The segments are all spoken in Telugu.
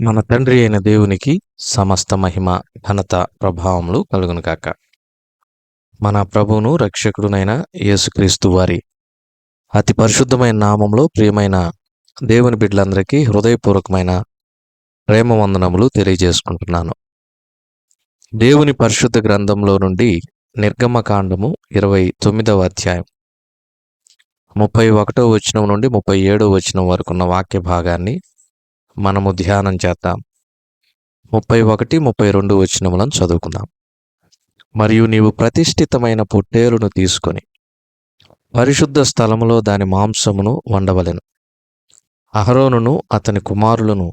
మన తండ్రి అయిన దేవునికి సమస్త మహిమ ఘనత ప్రభావములు కలుగును కాక మన ప్రభువును రక్షకుడునైన యేసుక్రీస్తు వారి అతి పరిశుద్ధమైన నామంలో ప్రియమైన దేవుని బిడ్డలందరికీ హృదయపూర్వకమైన ప్రేమ వందనములు తెలియజేసుకుంటున్నాను. దేవుని పరిశుద్ధ గ్రంథంలో నుండి నిర్గమకాండము ఇరవై తొమ్మిదవ అధ్యాయం ముప్పై ఒకటో వచనం నుండి ముప్పై ఏడో వచనం వరకున్న వాక్య భాగాన్ని మనము ధ్యానం చేద్దాం. ముప్పై ఒకటి ముప్పై రెండు వచనములను చదువుకుందాం. మరియు నీవు ప్రతిష్ఠితమైన పొట్టేలును తీసుకొని పరిశుద్ధ స్థలములో దాని మాంసమును వండవలెను. అహరోనును అతని కుమారులను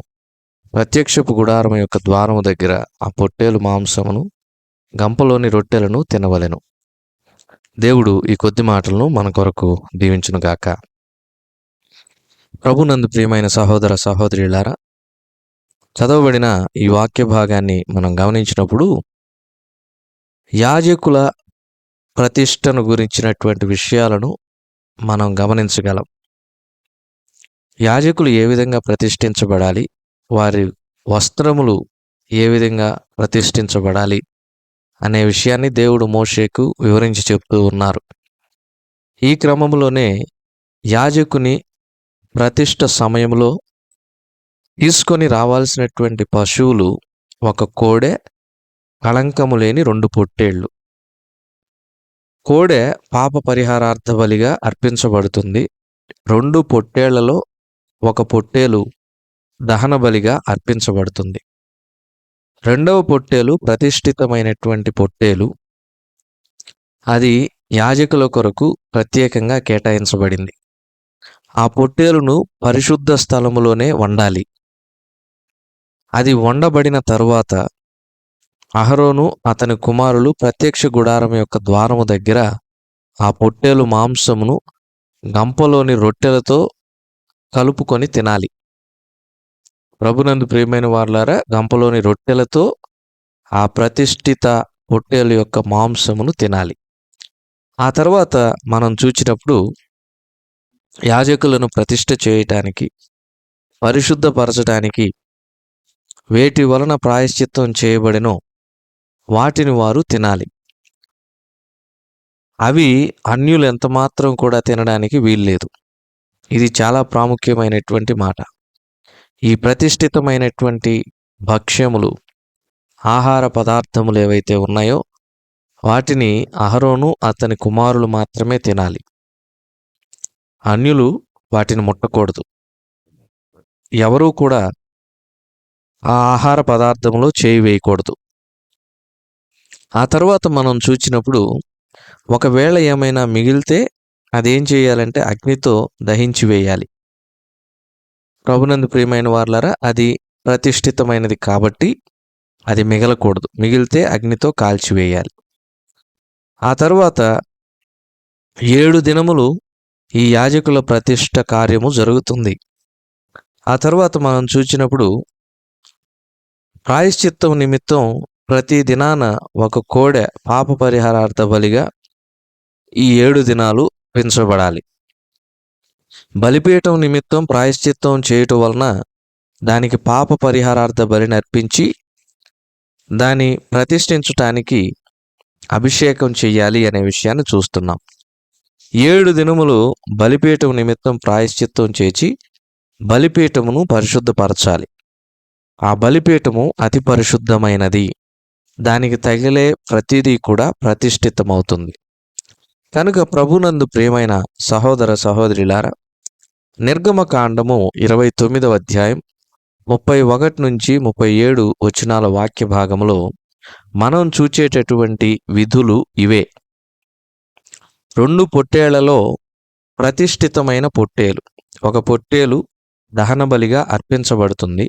ప్రత్యక్షపు గుడారం యొక్క ద్వారము దగ్గర ఆ పొట్టేలు మాంసమును గంపలోని రొట్టెలను తినవలెను. దేవుడు ఈ కొద్ది మాటలను మన కొరకు దీవించునుగాక. ప్రభునందు ప్రియమైన సహోదర సహోదరులారా చదవబడిన ఈ వాక్య భాగాన్ని మనం గమనించినప్పుడు యాజకుల ప్రతిష్టను గురించినటువంటి విషయాలను మనం గమనించగలం. యాజకులు ఏ విధంగా ప్రతిష్ఠించబడాలి వారి వస్త్రములు ఏ విధంగా ప్రతిష్ఠించబడాలి అనే విషయాన్ని దేవుడు మోషేకు వివరించి చెప్తూ ఉన్నారు. ఈ క్రమంలోనే యాజకుని ప్రతిష్ట సమయంలో తీసుకొని రావాల్సినటువంటి పశువులు ఒక కోడె కళంకము లేని రెండు పొట్టేళ్ళు. కోడె పాప పరిహారార్థ బలిగా అర్పించబడుతుంది. రెండు పొట్టేళ్ళలో ఒక పొట్టేలు దహన బలిగా అర్పించబడుతుంది. రెండవ పొట్టేలు ప్రతిష్ఠితమైనటువంటి పొట్టేలు. అది యాజకుల కొరకు ప్రత్యేకంగా కేటాయించబడింది. ఆ పొట్టేలును పరిశుద్ధ స్థలములోనే వండాలి. అది వండబడిన తరువాత అహరోను అతని కుమారులు ప్రత్యక్ష గుడారం యొక్క ద్వారము దగ్గర ఆ పొట్టేలు మాంసమును గంపలోని రొట్టెలతో కలుపుకొని తినాలి. ప్రభునందు ప్రియమైన వాళ్ళారా గంపలోని రొట్టెలతో ఆ ప్రతిష్ఠిత పొట్టేలు యొక్క మాంసమును తినాలి. ఆ తర్వాత మనం చూచినప్పుడు యాజకులను ప్రతిష్ట చేయటానికి పరిశుద్ధపరచడానికి వేటి వలన ప్రాయశ్చిత్తం చేయబడినో వాటిని వారు తినాలి. అవి అన్యులు ఎంత మాత్రం కూడా తినడానికి వీల్లేదు. ఇది చాలా ప్రాముఖ్యమైనటువంటి మాట. ఈ ప్రతిష్ఠితమైనటువంటి భక్ష్యములు ఆహార పదార్థములు ఏవైతే ఉన్నాయో వాటిని అహరోను అతని కుమారులు మాత్రమే తినాలి. అన్యులు వాటిని ముట్టకూడదు. ఎవరూ కూడా ఆ ఆహార పదార్థంలో చేయి వేయకూడదు. ఆ తర్వాత మనం చూచినప్పుడు ఒకవేళ ఏమైనా మిగిలితే అదేం చేయాలంటే అగ్నితో దహించి వేయాలి. ప్రభునందు ప్రియమైన వార్లరా అది ప్రతిష్ఠితమైనది కాబట్టి అది మిగలకూడదు. మిగిలితే అగ్నితో కాల్చివేయాలి ఆ తర్వాత ఏడు దినములు ఈ యాజకుల ప్రతిష్ట కార్యము జరుగుతుంది. ఆ తర్వాత మనం చూచినప్పుడు ప్రాయశ్చిత్తం నిమిత్తం ప్రతి దినాన ఒక కోడె పాప పరిహారార్థ బలిగా ఈ ఏడు దినాలు పెంచబడాలి. బలిపీఠం నిమిత్తం ప్రాయశ్చిత్తం చేయటం వలన దానికి పాప పరిహారార్థ బలిని అర్పించి దాన్ని ప్రతిష్ఠించటానికి అభిషేకం చెయ్యాలి అనే విషయాన్ని చూస్తున్నాం. ఏడు దినములు బలిపీఠం నిమిత్తం ప్రాయశ్చిత్తం చేసి బలిపీఠమును పరిశుద్ధపరచాలి. ఆ బలిపీఠము అతి పరిశుద్ధమైనది. దానికి తగిలే ప్రతిదీ కూడా ప్రతిష్ఠితమవుతుంది. కనుక ప్రభునందు ప్రియమైన సహోదర సహోదరిలారా నిర్గమకాండము ఇరవై తొమ్మిదవ అధ్యాయం ముప్పై ఒకటి నుంచి ముప్పై ఏడు వచనాల వాక్య భాగంలో మనం చూచేటటువంటి విధులు ఇవే. రెండు పొట్టేళ్ళలో ప్రతిష్ఠితమైన పొట్టేలు. ఒక పొట్టేలు దహనబలిగా అర్పించబడుతుంది.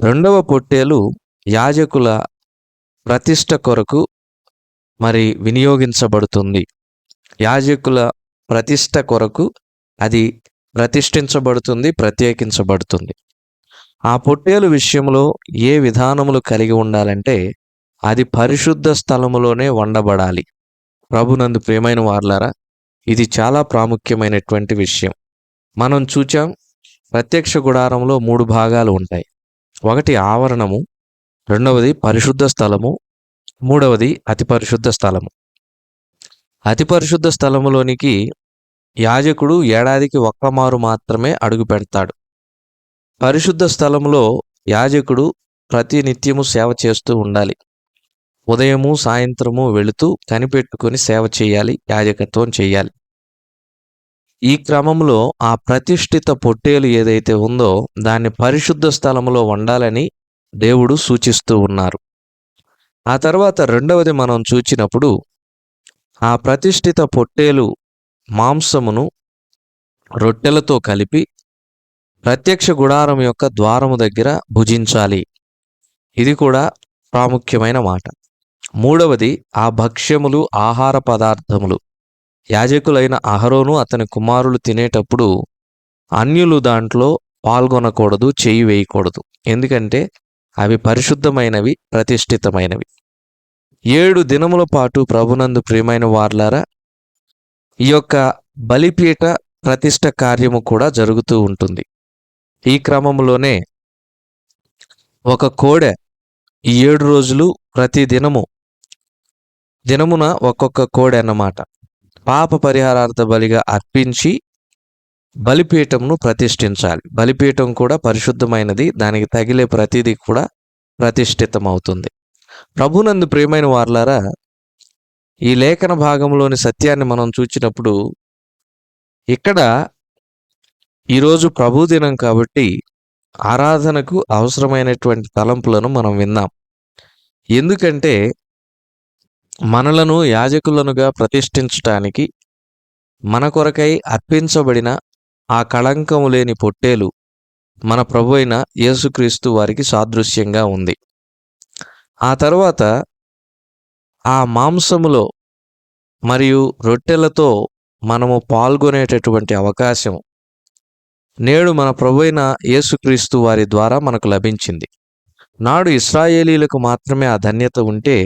రెండవ పొట్టేలు యాజకుల ప్రతిష్ట కొరకు మరి వినియోగించబడుతుంది. యాజకుల ప్రతిష్ట కొరకు అది ప్రతిష్ఠించబడుతుంది ప్రత్యేకించబడుతుంది. ఆ పొట్టేలు విషయంలో ఏ విధానములు కలిగి ఉండాలంటే అది పరిశుద్ధ స్థలములోనే వండబడాలి. ప్రభునందు ప్రేమైన వార్లారా ఇది చాలా ప్రాముఖ్యమైనటువంటి విషయం. మనం చూచాం ప్రత్యక్ష గుడారంలో మూడు భాగాలు ఉంటాయి. ఒకటి ఆవరణము రెండవది పరిశుద్ధ స్థలము మూడవది అతి పరిశుద్ధ స్థలము. అతి పరిశుద్ధ స్థలములోనికి యాజకుడు ఏడాదికి ఒక్కమారు మాత్రమే అడుగు పెడతాడు. పరిశుద్ధ స్థలములో యాజకుడు ప్రతి నిత్యము సేవ చేస్తూ ఉండాలి. ఉదయము సాయంత్రము వెళుతూ కనిపెట్టుకొని సేవ చేయాలి యాజకత్వం చేయాలి. ఈ క్రమంలో ఆ ప్రతిష్ఠిత పొట్టేలు ఏదైతే ఉందో దాన్ని పరిశుద్ధ స్థలములో వండాలని దేవుడు సూచిస్తూ ఉన్నారు. ఆ తర్వాత రెండవది మనం చూచినప్పుడు ఆ ప్రతిష్ఠిత పొట్టేలు మాంసమును రొట్టెలతో కలిపి ప్రత్యక్ష గుడారం యొక్క ద్వారము దగ్గర భుజించాలి. ఇది కూడా ప్రాముఖ్యమైన మాట. మూడవది ఆ భక్ష్యములు ఆహార పదార్థములు. యాజకులైన అహరోను అతని కుమారులు తినేటప్పుడు అన్యులు దాంట్లో పాల్గొనకూడదు చేయి వేయకూడదు. ఎందుకంటే అవి పరిశుద్ధమైనవి ప్రతిష్ఠితమైనవి. ఏడు దినముల పాటు ప్రభునందు ప్రియమైన వార్లారా ఈ యొక్క బలిపీఠ ప్రతిష్ట కార్యము కూడా జరుగుతూ ఉంటుంది. ఈ క్రమంలోనే ఒక కోడె ఈ ఏడు రోజులు ప్రతి దినము దినమున ఒక్కొక్క కోడి అన్నమాట. పాప పరిహారార్థ బలిగా అర్పించి బలిపీఠంను ప్రతిష్ఠించాలి. బలిపీఠం కూడా పరిశుద్ధమైనది. దానికి తగిలే ప్రతిదీ కూడా ప్రతిష్ఠితమవుతుంది. ప్రభునందు ప్రియమైన వార్లారా ఈ లేఖన భాగంలోని సత్యాన్ని మనం చూచినప్పుడు ఇక్కడ ఈరోజు ప్రభు దినం కాబట్టి ఆరాధనకు అవసరమైనటువంటి తలంపులను మనం విన్నాం. ఎందుకంటే మనలను యాజకులనుగా ప్రతిష్ఠించటానికి మన కొరకై అర్పించబడిన ఆ కళంకము లేని పొట్టేలు మన ప్రభు అయిన యేసుక్రీస్తు వారికి సాదృశ్యంగా ఉంది. ఆ తర్వాత ఆ మాంసములో మరియు రొట్టెలతో మనము పాల్గొనేటటువంటి అవకాశం నేడు మన ప్రభు అయిన యేసుక్రీస్తు వారి ద్వారా మనకు లభించింది. నాడు ఇస్రాయేలీలకు మాత్రమే ఆ ధన్యత ఉంటే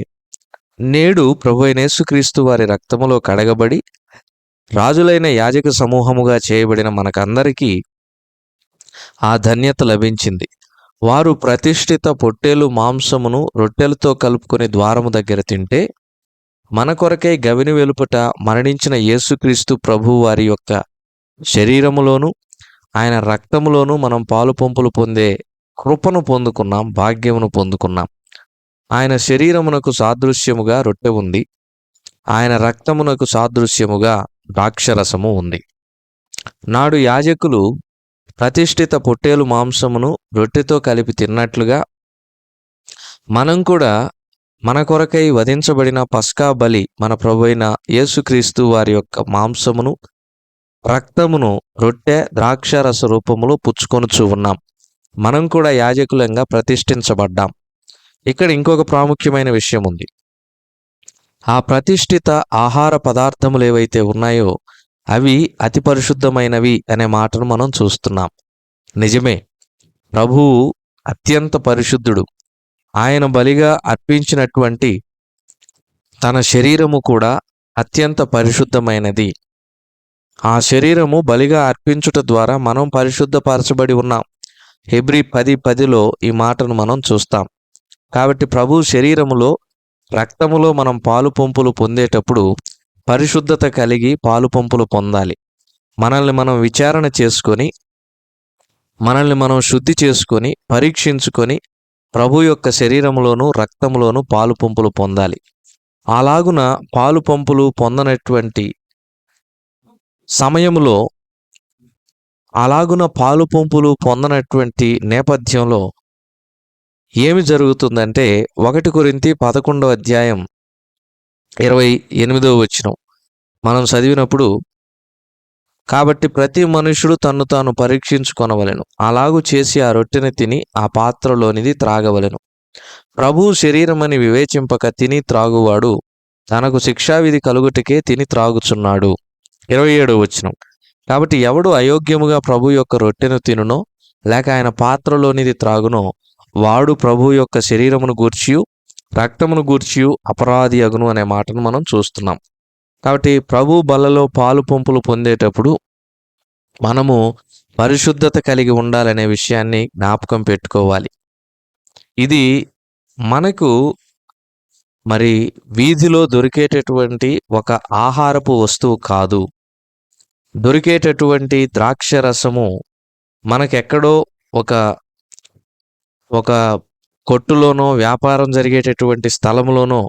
నేడు ప్రభు అయిన యేసుక్రీస్తు వారి రక్తములో కడగబడి రాజులైన యాజక సమూహముగా చేయబడిన మనకందరికీ ఆ ధన్యత లభించింది. వారు ప్రతిష్ఠిత పొట్టేలు మాంసమును రొట్టెలతో కలుపుకొని ద్వారము దగ్గర తింటే మన కొరకై గవిని వెలుపట మరణించిన యేసుక్రీస్తు ప్రభు వారి యొక్క శరీరములోను ఆయన రక్తములోను మనం పాలు పంపులు పొందే కృపను పొందుకున్నాం భాగ్యమును పొందుకున్నాం. ఆయన శరీరమునకు సాదృశ్యముగా రొట్టె ఉంది. ఆయన రక్తమునకు సాదృశ్యముగా ద్రాక్షరసము ఉంది. నాడు యాజకులు ప్రతిష్ఠిత పొట్టేలు మాంసమును రొట్టెతో కలిపి తిన్నట్లుగా మనం కూడా మన కొరకై వధించబడిన పస్కా బలి మన ప్రభు అయిన యేసుక్రీస్తు వారి యొక్క మాంసమును రక్తమును రొట్టె ద్రాక్షరస రూపములో పుచ్చుకొనుచు ఉన్నాం. మనం కూడా యాజకులంగా ప్రతిష్ఠించబడ్డాం. ఇక్కడ ఇంకొక ప్రాముఖ్యమైన విషయం ఉంది. ఆ ప్రతిష్ఠిత ఆహార పదార్థములు ఏవైతే ఉన్నాయో అవి అతి పరిశుద్ధమైనవి అనే మాటను మనం చూస్తున్నాం. నిజమే ప్రభువు అత్యంత పరిశుద్ధుడు. ఆయన బలిగా అర్పించినటువంటి తన శరీరము కూడా అత్యంత పరిశుద్ధమైనది. ఆ శరీరము బలిగా అర్పించుట ద్వారా మనం పరిశుద్ధపరచబడి ఉన్నాం. హెబ్రి పది పదిలో ఈ మాటను మనం చూస్తాం. కాబట్టి ప్రభు శరీరములో రక్తములో మనం పాలు పంపులు పొందేటప్పుడు పరిశుద్ధత కలిగి పాలు పంపులు పొందాలి. మనల్ని మనం విచారణ చేసుకొని మనల్ని మనం శుద్ధి చేసుకొని పరీక్షించుకొని ప్రభు యొక్క శరీరంలోనూ రక్తంలోను పాలు పంపులు పొందాలి. అలాగున పాలు పంపులు పొందనటువంటి సమయంలో అలాగున పాలు పంపులు పొందనటువంటి నేపథ్యంలో ఏమి జరుగుతుందంటే ఒకటి కొరింతి పదకొండవ అధ్యాయం ఇరవై ఎనిమిదవ వచ్చిన మనం చదివినప్పుడు కాబట్టి ప్రతి మనుషుడు తన్ను తాను పరీక్షించుకొనవలెను. అలాగు చేసి ఆ రొట్టెని తిని ఆ పాత్రలోనిది త్రాగవలెను. ప్రభు శరీరమని వివేచింపక తిని త్రాగువాడు తనకు శిక్షావిధి కలుగుటకే తిని త్రాగుచున్నాడు. ఇరవై ఏడు వచ్చినం కాబట్టి ఎవడు అయోగ్యముగా ప్రభు యొక్క రొట్టెను తినునో లేక ఆయన పాత్రలోనిది త్రాగునో వాడు ప్రభు యొక్క శరీరమును గూర్చియు రక్తమును గూర్చియు అపరాధి అగును అనే మాటను మనం చూస్తున్నాం. కాబట్టి ప్రభు బలలో పాలు పంపులు పొందేటప్పుడు మనము పరిశుద్ధత కలిగి ఉండాలనే విషయాన్ని జ్ఞాపకం పెట్టుకోవాలి. ఇది మనకు మరి వీధిలో దొరికేటటువంటి ఒక ఆహారపు వస్తువు కాదు. దొరికేటటువంటి ద్రాక్ష రసము మనకెక్కడో ఒక ఒక కొట్టులోనో వ్యాపారం జరిగేటటువంటి స్థలంలోనో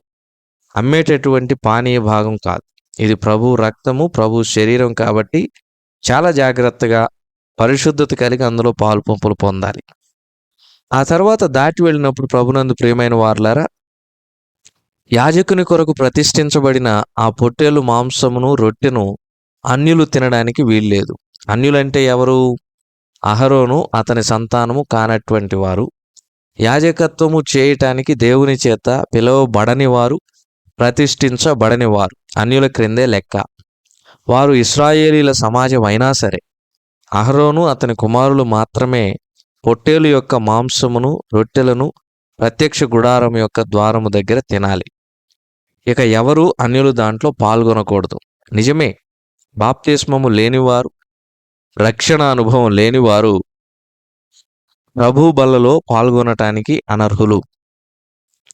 అమ్మేటటువంటి పానీయ భాగం కాదు. ఇది ప్రభు రక్తము ప్రభు శరీరం కాబట్టి చాలా జాగ్రత్తగా పరిశుద్ధత కలిగి అందులో పాలు పంపులు పొందాలి. ఆ తర్వాత దాటి వెళ్ళినప్పుడు ప్రభునందు ప్రియమైన వార్లారా యాజకుని కొరకు ప్రతిష్ఠించబడిన ఆ పొట్టేలు మాంసమును రొట్టెను అన్యులు తినడానికి వీల్లేదు. అన్యులంటే ఎవరు? అహరోను అతని సంతానము కానటువంటి వారు. యాజకత్వము చేయటానికి దేవుని చేత పిలువబడని వారు ప్రతిష్ఠించబడని వారు అన్యుల క్రిందే లెక్క. వారు ఇస్రాయేలీల సమాజం అయినా సరే అహరోను అతని కుమారులు మాత్రమే పొట్టేలు యొక్క మాంసమును రొట్టెలను ప్రత్యక్ష గుడారం యొక్క ద్వారము దగ్గర తినాలి. ఇక ఎవరు అన్యులు దాంట్లో పాల్గొనకూడదు. నిజమే బాప్తిస్మము లేనివారు రక్షణ అనుభవం లేనివారు ప్రభు బల్లలో పాల్గొనటానికి అనర్హులు.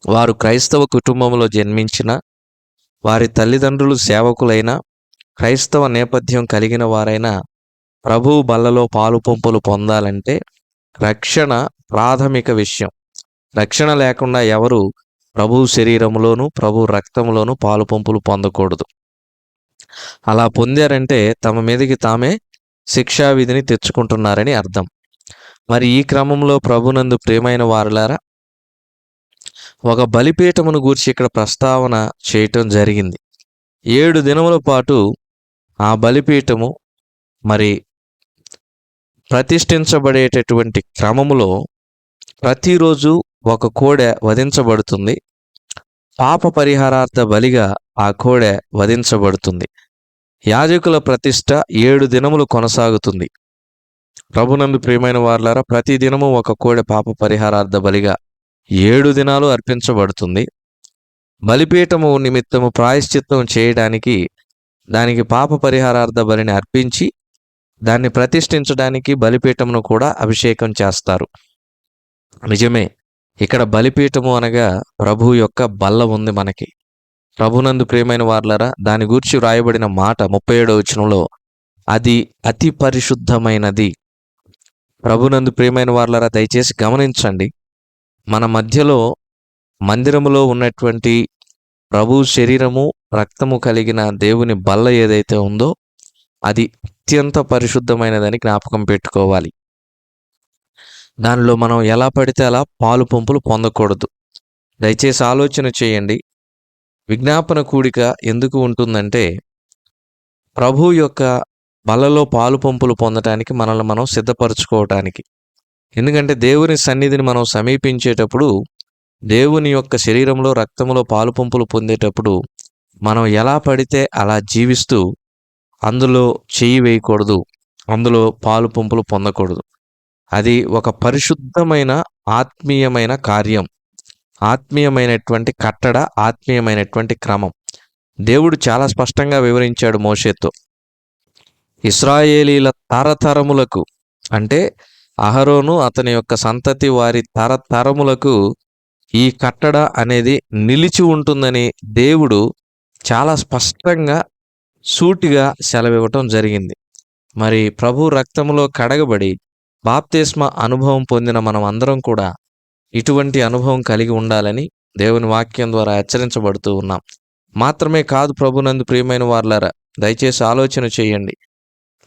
వారు క్రైస్తవ కుటుంబంలో జన్మించిన వారి తల్లిదండ్రులు సేవకులైన క్రైస్తవ నేపథ్యం కలిగిన వారైనా ప్రభు బల్లలో పాలు పంపులు పొందాలంటే రక్షణ ప్రాథమిక విషయం. రక్షణ లేకుండా ఎవరు ప్రభు శరీరంలోను ప్రభు రక్తంలోనూ పాలు పంపులు పొందకూడదు. అలా పొందారంటే తమ మీదకి తామే శిక్షా విధిని తెచ్చుకుంటున్నారని అర్థం. మరి ఈ క్రమంలో ప్రభునందు ప్రియమైన వారులారా ఒక బలిపీఠమును గూర్చి ఇక్కడ ప్రస్తావన చేయటం జరిగింది. ఏడు దినముల పాటు ఆ బలిపీఠము మరి ప్రతిష్ఠించబడేటటువంటి క్రమములో ప్రతిరోజు ఒక కోడె వధించబడుతుంది. పాప పరిహారార్థ బలిగా ఆ కోడె వధించబడుతుంది. యాజకుల ప్రతిష్ట ఏడు దినములు కొనసాగుతుంది. ప్రభునందు ప్రియమైన వార్లారా ప్రతి దినము ఒక కోడె పాప పరిహారార్థ బలిగా ఏడు దినాలు అర్పించబడుతుంది. బలిపీఠము నిమిత్తము ప్రాయశ్చిత్తం చేయడానికి దానికి పాప పరిహారార్థ బలిని అర్పించి దాన్ని ప్రతిష్ఠించడానికి బలిపీఠమును కూడా అభిషేకం చేస్తారు. నిజమే ఇక్కడ బలిపీఠము అనగా ప్రభు యొక్క బల్ల ఉంది మనకి. ప్రభునందు ప్రేమైన వార్లరా దాని గురించి వ్రాయబడిన మాట ముప్పై ఏడవ వచనంలో అది అతి పరిశుద్ధమైనది. ప్రభునందు ప్రేమైన వార్లరా దయచేసి గమనించండి. మన మధ్యలో మందిరములో ఉన్నటువంటి ప్రభు శరీరము రక్తము కలిగిన దేవుని బల్ల ఏదైతే ఉందో అది అత్యంత పరిశుద్ధమైనదని జ్ఞాపకం పెట్టుకోవాలి. దానిలో మనం ఎలా పడితే అలా పాలు పంపులు పొందకూడదు. దయచేసి ఆలోచన చేయండి. విజ్ఞాపన కూడిక ఎందుకు ఉంటుందంటే ప్రభు యొక్క బలలో పాలు పంపులు పొందటానికి మనల్ని మనం సిద్ధపరచుకోవటానికి. ఎందుకంటే దేవుని సన్నిధిని మనం సమీపించేటప్పుడు దేవుని యొక్క శరీరంలో రక్తంలో పాలు పంపులు పొందేటప్పుడు మనం ఎలా పడితే అలా జీవిస్తూ అందులో చెయ్యి వేయకూడదు అందులో పాలు పంపులు పొందకూడదు. అది ఒక పరిశుద్ధమైన ఆత్మీయమైన కార్యం. ఆత్మీయమైనటువంటి కట్టడ ఆత్మీయమైనటువంటి క్రమం. దేవుడు చాలా స్పష్టంగా వివరించాడు మోషేతో. ఇస్రాయేలీల తరతరములకు అంటే అహరోను అతని యొక్క సంతతి వారి తరతరములకు ఈ కట్టడ అనేది నిలిచి ఉంటుందని దేవుడు చాలా స్పష్టంగా సూటిగా సెలవివ్వటం జరిగింది. మరి ప్రభు రక్తములో కడగబడి బాప్తిస్మ అనుభవం పొందిన మనం అందరం కూడా ఇటువంటి అనుభవం కలిగి ఉండాలని దేవుని వాక్యం ద్వారా హెచ్చరించబడుతూ ఉన్నాం. మాత్రమే కాదు ప్రభునందు ప్రియమైన వార్లారా దయచేసి ఆలోచన చేయండి.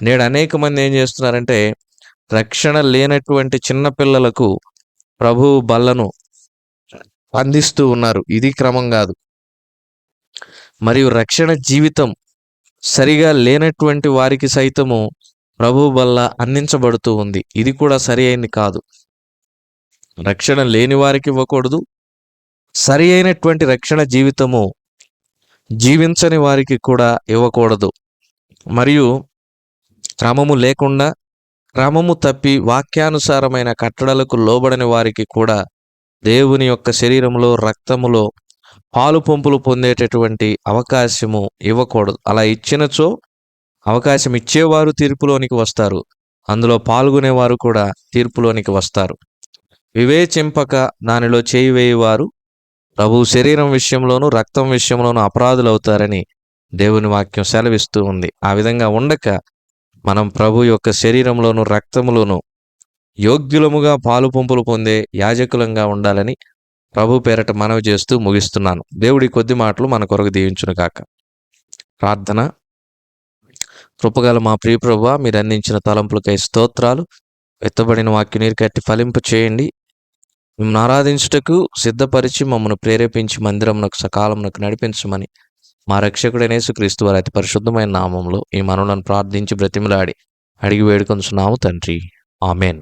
నేడు అనేక మంది ఏం చేస్తున్నారంటే రక్షణ లేనటువంటి చిన్నపిల్లలకు ప్రభువు ప్రభు బల్లను అందిస్తూ ఉన్నారు. ఇది క్రమం కాదు. మరియు రక్షణ జీవితం సరిగా లేనటువంటి వారికి సైతము ప్రభు బల్ల అందించబడుతూ ఉంది. ఇది కూడా సరి అయింది కాదు. రక్షణ లేని వారికి ఇవ్వకూడదు. సరి అయినటువంటి రక్షణ జీవితము జీవించని వారికి కూడా ఇవ్వకూడదు. మరియు క్రమము లేకుండా క్రమము తప్పి వాక్యానుసారమైన కట్టడలకు లోబడని వారికి కూడా దేవుని యొక్క శరీరంలో రక్తములో పాలు పంపులు పొందేటటువంటి అవకాశము ఇవ్వకూడదు. అలా ఇచ్చినచో అవకాశం ఇచ్చేవారు తీర్పులోనికి వస్తారు. అందులో పాల్గొనేవారు కూడా తీర్పులోనికి వస్తారు. వివేచింపక దానిలో చేయి వేయువారు ప్రభు శరీరం విషయంలోనూ రక్తం విషయంలోనూ అపరాధులవుతారని దేవుని వాక్యం సెలవిస్తూ ఉంది. ఆ విధంగా ఉండక మనం ప్రభు యొక్క శరీరంలోను రక్తములోను యోగ్యులముగా పాలు పంపులు పొందే యాజకులంగా ఉండాలని ప్రభు పేరట మనవి చేస్తూ ముగిస్తున్నాను. దేవుడి కొద్ది మాటలు మన కొరకు దీవించును కాక ప్రార్థన. కృపగల మా ప్రియ ప్రభు మీరు అందించిన తలంపులకై స్తోత్రాలు. ఎత్తబడిన వాక్యం నీరు కట్టి ఫలింపు చేయండి మిమ్మల్ని ఆరాధించుటకు సిద్ధపరిచి మమ్మల్ని ప్రేరేపించి మందిరమునకు సకాలమునకు నడిపించమని మా రక్షకుడైన యేసుక్రీస్తు వారి అతి పరిశుద్ధమైన నామంలో ఈ మనవులను ప్రార్థించి బ్రతిమలాడి అడిగి వేడుకొంచున్నాము తండ్రి. ఆమెన్.